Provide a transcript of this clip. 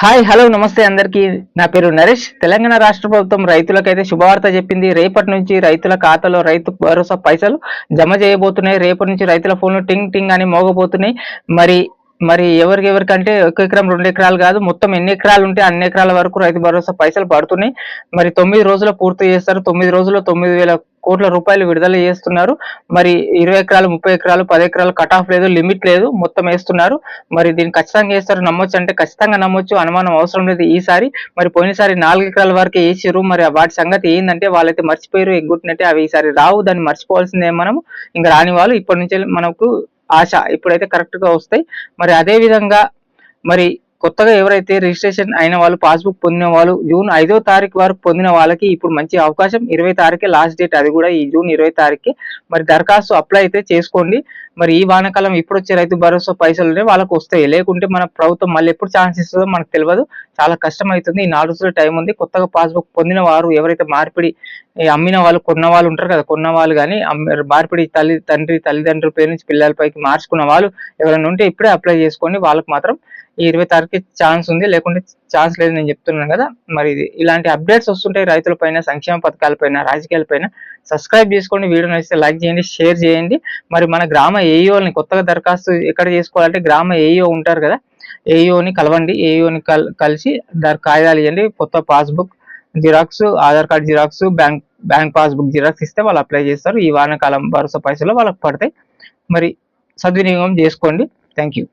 Hi hello నమస్తే అందరికీ. నా పేరు నరేష్. తెలంగాణ రాష్ట్ర ప్రభుత్వం రైతులకైతే శుభవార్త చెప్పింది. రేపటి నుంచి రైతుల ఖాతాలో రైతు భరోసా పైసలు జమ చేయబోతున్నాయి. రేపటి నుంచి రైతుల ఫోన్లు టింగ్ టింగ్ అని మోగబోతున్నాయి. మరి మరి ఎవరికి ఎవరికంటే ఒక ఎకరం రెండు ఎకరాలు కాదు. మొత్తం ఎన్ని ఎకరాలు ఉంటే అన్ని ఎకరాల వరకు రైతు భరోసా పైసలు పడుతున్నాయి. మరి తొమ్మిది రోజులు పూర్తి చేస్తారు. తొమ్మిది రోజుల్లో తొమ్మిది వేల కోట్ల రూపాయలు విడుదల చేస్తున్నారు. మరి ఇరవై ఎకరాలు ముప్పై ఎకరాలు పది ఎకరాలు కట్ ఆఫ్ లేదు లిమిట్ లేదు మొత్తం వేస్తున్నారు. మరి దీన్ని ఖచ్చితంగా వేస్తారు నమ్మొచ్చు అంటే ఖచ్చితంగా నమ్మొచ్చు అనుమానం అవసరం లేదు ఈసారి. మరి పోయినసారి నాలుగు ఎకరాల వరకు వేసారు మరి వాటి సంగతి ఏంటంటే వాళ్ళైతే మర్చిపోయారు ఎగ్గుట్టినట్టే అవి ఈసారి రావు దాన్ని మర్చిపోవాల్సిందే మనం ఇంకా రాని వాళ్ళు ఇప్పటి నుంచి మనకు ఆశ ఇప్పుడైతే కరెక్ట్గా వస్తాయి. మరి అదే విధంగా మరి కొత్తగా ఎవరైతే రిజిస్ట్రేషన్ అయిన వాళ్ళు పాస్బుక్ పొందిన వాళ్ళు జూన్ ఐదో తారీఖు వరకు పొందిన వాళ్ళకి ఇప్పుడు మంచి అవకాశం. ఇరవై తారీఖే లాస్ట్ డేట్ అది కూడా ఈ జూన్ ఇరవై తారీఖు. మరి దరఖాస్తు అప్లై అయితే చేసుకోండి. మరి ఈ వానాకాలం ఇప్పుడు వచ్చే రైతు భరోసా పైసలు వాళ్ళకి వస్తాయి. లేకుంటే మన ప్రభుత్వం మళ్ళీ ఎప్పుడు ఛాన్స్ ఇస్తుందో మనకు తెలియదు చాలా కష్టం అవుతుంది ఈ నాలుగు రోజుల టైం ఉంది. కొత్తగా పాస్బుక్ పొందిన వారు ఎవరైతే మార్పిడి అమ్మిన వాళ్ళు కొన్న వాళ్ళు ఉంటారు కదా కొన్న వాళ్ళు కానీ మార్పిడి తల్లి తండ్రి తల్లిదండ్రుల పేరు నుంచి పిల్లలపైకి మార్చుకున్న వాళ్ళు ఎవరైనా ఉంటే ఇప్పుడే అప్లై చేసుకోండి వాళ్ళకి మాత్రం ఈ ఇరవై తారీఖు ఛాన్స్ ఉంది. లేకుంటే ఛాన్స్ లేదు నేను చెప్తున్నాను కదా. మరి ఇది ఇలాంటి అప్డేట్స్ వస్తుంటాయి రైతులపైన సంక్షేమ పథకాలపైన రాజకీయాలపైన సబ్స్క్రైబ్ చేసుకోండి. వీడియో నచ్చితే లైక్ చేయండి షేర్ చేయండి. మరి మన గ్రామ ఏఈఓని కొత్తగా దరఖాస్తు ఎక్కడ చేసుకోవాలంటే గ్రామ ఏఈఓ ఉంటారు కదా. ఏఈఓని కలవండి. ఏఈఓని కల్ కలిసి దాని కాగితాలు ఇవ్వండి. కొత్త passbook xerox Aadhaar card xerox bank bank passbook xerox ఇస్తే వాళ్ళు అప్లై చేస్తారు. ఈ వానాకాలం భరోసా పైసలు వాళ్ళకి పడతాయి. మరి సద్వినియోగం చేసుకోండి. Thank you